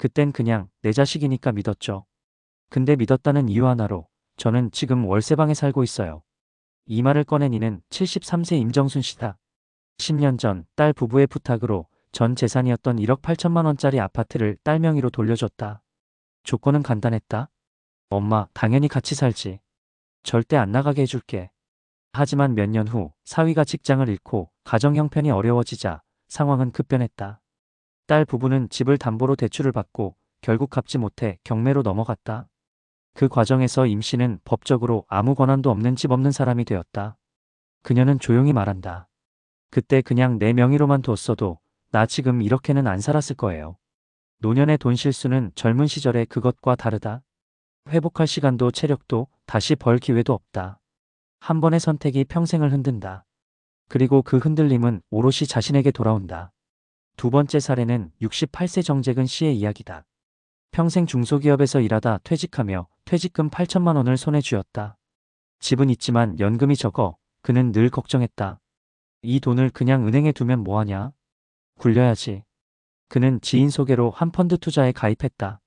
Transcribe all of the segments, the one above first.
그땐 그냥 내 자식이니까 믿었죠. 근데 믿었다는 이유 하나로 저는 지금 월세방에 살고 있어요. 이 말을 꺼낸 이는 73세 임정순 씨다. 10년 전 딸 부부의 부탁으로 전 재산이었던 1억 8천만 원짜리 아파트를 딸 명의로 돌려줬다. 조건은 간단했다. 엄마, 당연히 같이 살지. 절대 안 나가게 해줄게. 하지만 몇 년 후 사위가 직장을 잃고 가정 형편이 어려워지자 상황은 급변했다. 딸 부부는 집을 담보로 대출을 받고 결국 갚지 못해 경매로 넘어갔다. 그 과정에서 임 씨는 법적으로 아무 권한도 없는 집 없는 사람이 되었다. 그녀는 조용히 말한다. 그때 그냥 내 명의로만 뒀어도 나 지금 이렇게는 안 살았을 거예요. 노년의 돈 실수는 젊은 시절의 그것과 다르다. 회복할 시간도 체력도 다시 벌 기회도 없다. 한 번의 선택이 평생을 흔든다. 그리고 그 흔들림은 오롯이 자신에게 돌아온다. 두 번째 사례는 68세 정재근 씨의 이야기다. 평생 중소기업에서 일하다 퇴직하며 퇴직금 8천만 원을 손에 쥐었다. 집은 있지만 연금이 적어 그는 늘 걱정했다. 이 돈을 그냥 은행에 두면 뭐하냐? 굴려야지. 그는 지인 소개로 한 펀드 투자에 가입했다.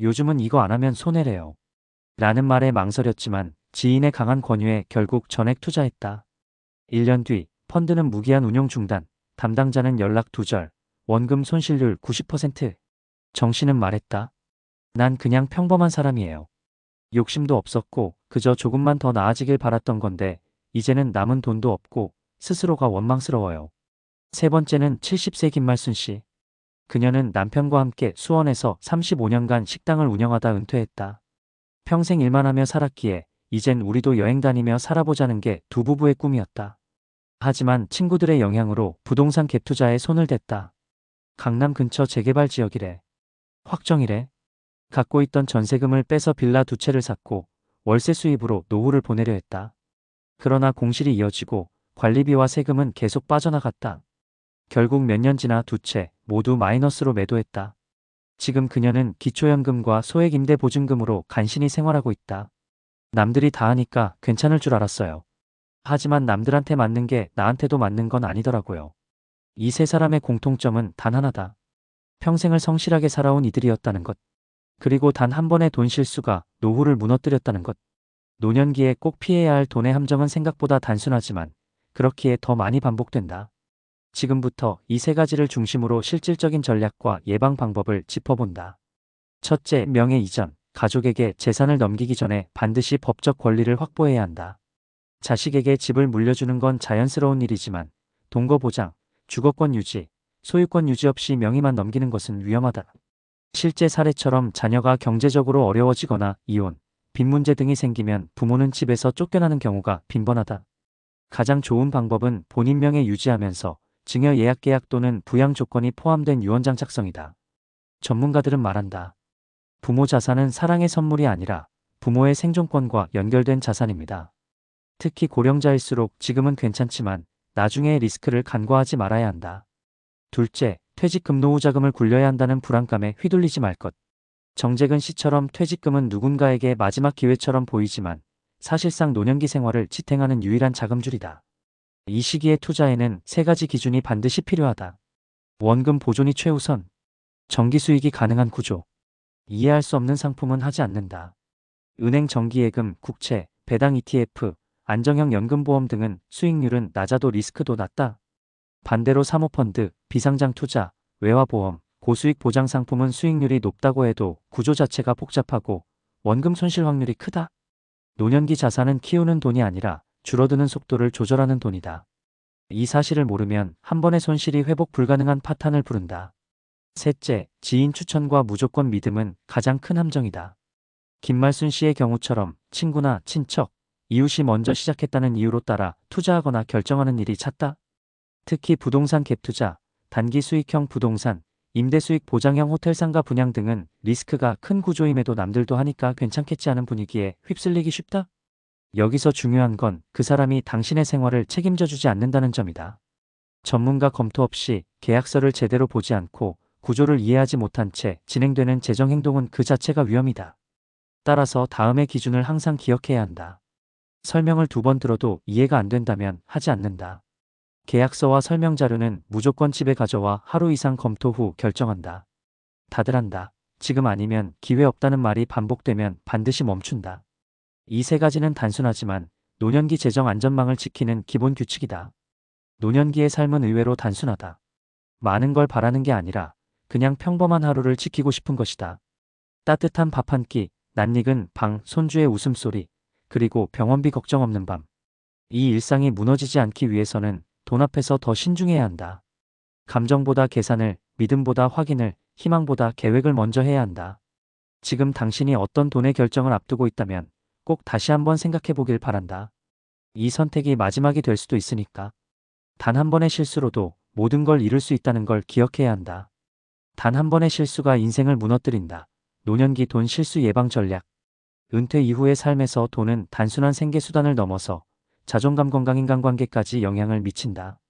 요즘은 이거 안 하면 손해래요. 라는 말에 망설였지만 지인의 강한 권유에 결국 전액 투자했다. 1년 뒤 펀드는 무기한 운용 중단, 담당자는 연락 두절, 원금 손실률 90%. 정씨는 말했다. 난 그냥 평범한 사람이에요. 욕심도 없었고 그저 조금만 더 나아지길 바랐던 건데 이제는 남은 돈도 없고 스스로가 원망스러워요. 세 번째는 70세 김말순 씨. 그녀는 남편과 함께 수원에서 35년간 식당을 운영하다 은퇴했다. 평생 일만 하며 살았기에 이젠 우리도 여행 다니며 살아보자는 게 두 부부의 꿈이었다. 하지만 친구들의 영향으로 부동산 갭 투자에 손을 댔다. 강남 근처 재개발 지역이래. 확정이래. 갖고 있던 전세금을 빼서 빌라 두 채를 샀고 월세 수입으로 노후를 보내려 했다. 그러나 공실이 이어지고 관리비와 세금은 계속 빠져나갔다. 결국 몇 년 지나 두 채 모두 마이너스로 매도했다. 지금 그녀는 기초연금과 소액임대보증금으로 간신히 생활하고 있다. 남들이 다 하니까 괜찮을 줄 알았어요. 하지만 남들한테 맞는 게 나한테도 맞는 건 아니더라고요. 이 세 사람의 공통점은 단 하나다. 평생을 성실하게 살아온 이들이었다는 것. 그리고 단 한 번의 돈 실수가 노후를 무너뜨렸다는 것. 노년기에 꼭 피해야 할 돈의 함정은 생각보다 단순하지만 그렇기에 더 많이 반복된다. 지금부터 이 세 가지를 중심으로 실질적인 전략과 예방 방법을 짚어본다. 첫째, 명예 이전. 가족에게 재산을 넘기기 전에 반드시 법적 권리를 확보해야 한다. 자식에게 집을 물려주는 건 자연스러운 일이지만 동거 보장, 주거권 유지, 소유권 유지 없이 명의만 넘기는 것은 위험하다. 실제 사례처럼 자녀가 경제적으로 어려워지거나 이혼, 빚 문제 등이 생기면 부모는 집에서 쫓겨나는 경우가 빈번하다. 가장 좋은 방법은 본인 명예 유지하면서 증여 예약 계약 또는 부양 조건이 포함된 유언장 작성이다. 전문가들은 말한다. 부모 자산은 사랑의 선물이 아니라 부모의 생존권과 연결된 자산입니다. 특히 고령자일수록 지금은 괜찮지만 나중에 리스크를 간과하지 말아야 한다. 둘째, 퇴직금 노후 자금을 굴려야 한다는 불안감에 휘둘리지 말 것. 정재근 씨처럼 퇴직금은 누군가에게 마지막 기회처럼 보이지만 사실상 노년기 생활을 지탱하는 유일한 자금줄이다. 이 시기에 투자에는 세 가지 기준이 반드시 필요하다. 원금 보존이 최우선. 정기 수익이 가능한 구조. 이해할 수 없는 상품은 하지 않는다. 은행 정기예금, 국채, 배당 ETF, 안정형 연금보험 등은 수익률은 낮아도 리스크도 낮다. 반대로 사모펀드, 비상장 투자, 외화보험, 고수익 보장 상품은 수익률이 높다고 해도 구조 자체가 복잡하고 원금 손실 확률이 크다. 노년기 자산은 키우는 돈이 아니라 줄어드는 속도를 조절하는 돈이다. 이 사실을 모르면 한 번의 손실이 회복 불가능한 파탄을 부른다. 셋째, 지인 추천과 무조건 믿음은 가장 큰 함정이다. 김말순 씨의 경우처럼 친구나 친척, 이웃이 먼저 시작했다는 이유로 따라 투자하거나 결정하는 일이 잦다. 특히 부동산 갭 투자, 단기 수익형 부동산, 임대 수익 보장형 호텔 상가 분양 등은 리스크가 큰 구조임에도 남들도 하니까 괜찮겠지 하는 분위기에 휩쓸리기 쉽다. 여기서 중요한 건 그 사람이 당신의 생활을 책임져 주지 않는다는 점이다. 전문가 검토 없이 계약서를 제대로 보지 않고 구조를 이해하지 못한 채 진행되는 재정 행동은 그 자체가 위험이다. 따라서 다음의 기준을 항상 기억해야 한다. 설명을 두 번 들어도 이해가 안 된다면 하지 않는다. 계약서와 설명 자료는 무조건 집에 가져와 하루 이상 검토 후 결정한다. 다들 한다. 지금 아니면 기회 없다는 말이 반복되면 반드시 멈춘다. 이 세 가지는 단순하지만 노년기 재정 안전망을 지키는 기본 규칙이다. 노년기의 삶은 의외로 단순하다. 많은 걸 바라는 게 아니라 그냥 평범한 하루를 지키고 싶은 것이다. 따뜻한 밥 한 끼, 낯익은 방, 손주의 웃음소리, 그리고 병원비 걱정 없는 밤. 이 일상이 무너지지 않기 위해서는 돈 앞에서 더 신중해야 한다. 감정보다 계산을, 믿음보다 확인을, 희망보다 계획을 먼저 해야 한다. 지금 당신이 어떤 돈의 결정을 앞두고 있다면 꼭 다시 한번 생각해 보길 바란다. 이 선택이 마지막이 될 수도 있으니까. 단 한 번의 실수로도 모든 걸 잃을 수 있다는 걸 기억해야 한다. 단 한 번의 실수가 인생을 무너뜨린다. 노년기 돈 실수 예방 전략. 은퇴 이후의 삶에서 돈은 단순한 생계수단을 넘어서 자존감 건강 인간관계까지 영향을 미친다.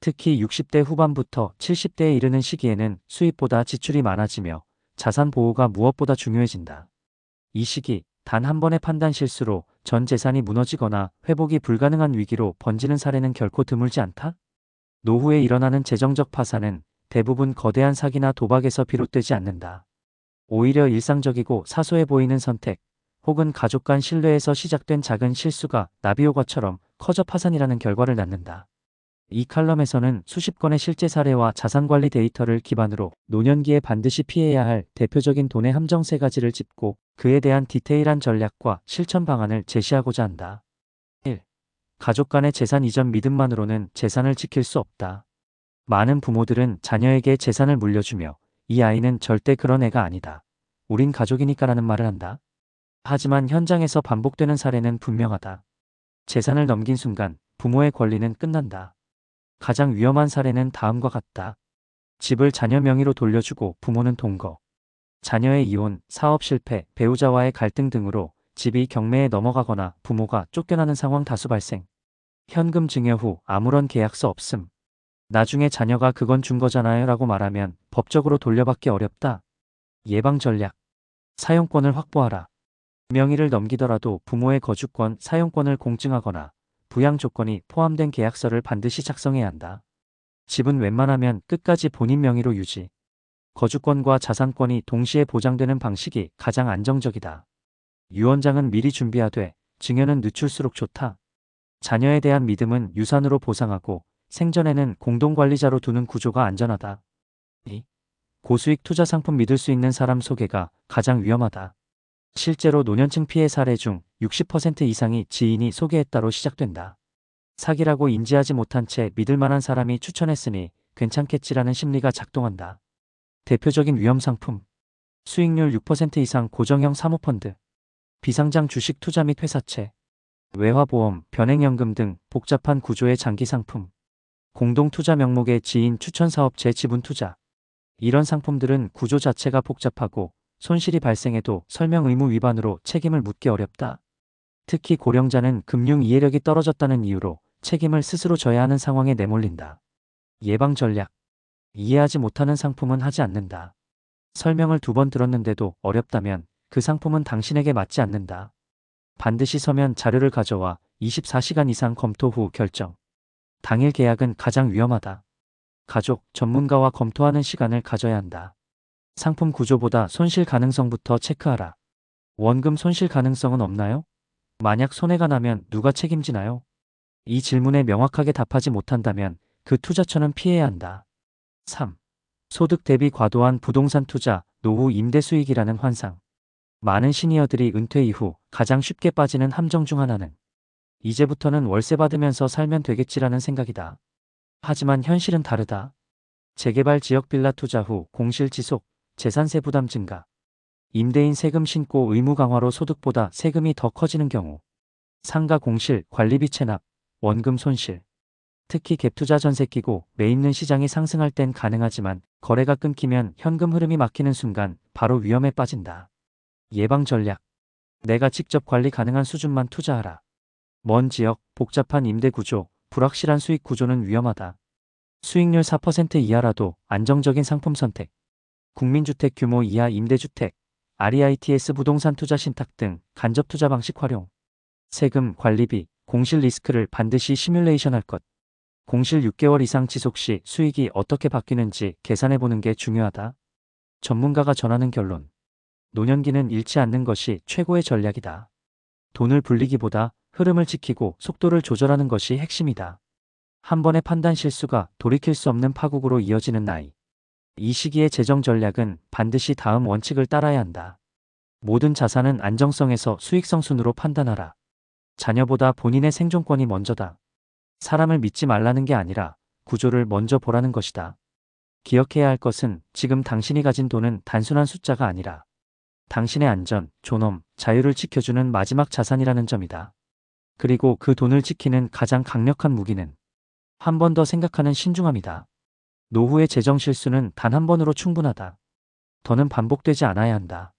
특히 60대 후반부터 70대에 이르는 시기에는 수입보다 지출이 많아지며 자산 보호가 무엇보다 중요해진다. 이 시기 단 한 번의 판단 실수로 전 재산이 무너지거나 회복이 불가능한 위기로 번지는 사례는 결코 드물지 않다? 노후에 일어나는 재정적 파산은 대부분 거대한 사기나 도박에서 비롯되지 않는다. 오히려 일상적이고 사소해 보이는 선택, 혹은 가족 간 신뢰에서 시작된 작은 실수가 나비효과처럼 커져 파산이라는 결과를 낳는다. 이 칼럼에서는 수십 건의 실제 사례와 자산관리 데이터를 기반으로 노년기에 반드시 피해야 할 대표적인 돈의 함정 세 가지를 짚고 그에 대한 디테일한 전략과 실천 방안을 제시하고자 한다. 1. 가족 간의 재산 이전 믿음만으로는 재산을 지킬 수 없다. 많은 부모들은 자녀에게 재산을 물려주며 이 아이는 절대 그런 애가 아니다. 우린 가족이니까라는 말을 한다. 하지만 현장에서 반복되는 사례는 분명하다. 재산을 넘긴 순간 부모의 권리는 끝난다. 가장 위험한 사례는 다음과 같다. 집을 자녀 명의로 돌려주고 부모는 동거. 자녀의 이혼, 사업 실패, 배우자와의 갈등 등으로 집이 경매에 넘어가거나 부모가 쫓겨나는 상황 다수 발생. 현금 증여 후 아무런 계약서 없음. 나중에 자녀가 그건 준 거잖아요 라고 말하면 법적으로 돌려받기 어렵다. 예방 전략. 사용권을 확보하라. 명의를 넘기더라도 부모의 거주권, 사용권을 공증하거나 부양 조건이 포함된 계약서를 반드시 작성해야 한다. 집은 웬만하면 끝까지 본인 명의로 유지. 거주권과 자산권이 동시에 보장되는 방식이 가장 안정적이다. 유언장은 미리 준비하되 증여는 늦출수록 좋다. 자녀에 대한 믿음은 유산으로 보상하고 생전에는 공동관리자로 두는 구조가 안전하다. 2. 고수익 투자 상품 믿을 수 있는 사람 소개가 가장 위험하다. 실제로 노년층 피해 사례 중 60% 이상이 지인이 소개했다로 시작된다. 사기라고 인지하지 못한 채 믿을 만한 사람이 추천했으니 괜찮겠지라는 심리가 작동한다. 대표적인 위험 상품. 수익률 6% 이상 고정형 사모펀드. 비상장 주식 투자 및 회사채. 외화보험, 변행연금 등 복잡한 구조의 장기 상품. 공동투자 명목의 지인 추천 사업체 지분 투자. 이런 상품들은 구조 자체가 복잡하고 손실이 발생해도 설명 의무 위반으로 책임을 묻기 어렵다. 특히 고령자는 금융 이해력이 떨어졌다는 이유로 책임을 스스로 져야 하는 상황에 내몰린다. 예방 전략. 이해하지 못하는 상품은 하지 않는다. 설명을 두 번 들었는데도 어렵다면 그 상품은 당신에게 맞지 않는다. 반드시 서면 자료를 가져와 24시간 이상 검토 후 결정. 당일 계약은 가장 위험하다. 가족, 전문가와 검토하는 시간을 가져야 한다. 상품 구조보다 손실 가능성부터 체크하라. 원금 손실 가능성은 없나요? 만약 손해가 나면 누가 책임지나요? 이 질문에 명확하게 답하지 못한다면 그 투자처는 피해야 한다. 3. 소득 대비 과도한 부동산 투자, 노후 임대 수익이라는 환상. 많은 시니어들이 은퇴 이후 가장 쉽게 빠지는 함정 중 하나는 이제부터는 월세 받으면서 살면 되겠지라는 생각이다. 하지만 현실은 다르다. 재개발 지역 빌라 투자 후 공실 지속, 재산세 부담 증가, 임대인 세금 신고 의무 강화로 소득보다 세금이 더 커지는 경우, 상가 공실, 관리비 체납, 원금 손실, 특히 갭투자 전세 끼고 매 있는 시장이 상승할 땐 가능하지만 거래가 끊기면 현금 흐름이 막히는 순간 바로 위험에 빠진다. 예방 전략. 내가 직접 관리 가능한 수준만 투자하라. 먼 지역, 복잡한 임대 구조, 불확실한 수익 구조는 위험하다. 수익률 4% 이하라도 안정적인 상품 선택. 국민주택 규모 이하 임대주택, REITS 부동산 투자 신탁 등 간접 투자 방식 활용. 세금, 관리비, 공실 리스크를 반드시 시뮬레이션 할 것. 공실 6개월 이상 지속 시 수익이 어떻게 바뀌는지 계산해 보는 게 중요하다. 전문가가 전하는 결론. 노년기는 잃지 않는 것이 최고의 전략이다. 돈을 불리기보다 흐름을 지키고 속도를 조절하는 것이 핵심이다. 한 번의 판단 실수가 돌이킬 수 없는 파국으로 이어지는 나이. 이 시기의 재정 전략은 반드시 다음 원칙을 따라야 한다. 모든 자산은 안정성에서 수익성 순으로 판단하라. 자녀보다 본인의 생존권이 먼저다. 사람을 믿지 말라는 게 아니라 구조를 먼저 보라는 것이다. 기억해야 할 것은 지금 당신이 가진 돈은 단순한 숫자가 아니라 당신의 안전, 존엄, 자유를 지켜주는 마지막 자산이라는 점이다. 그리고 그 돈을 지키는 가장 강력한 무기는 한 번 더 생각하는 신중함이다. 노후의 재정 실수는 단 한 번으로 충분하다. 더는 반복되지 않아야 한다.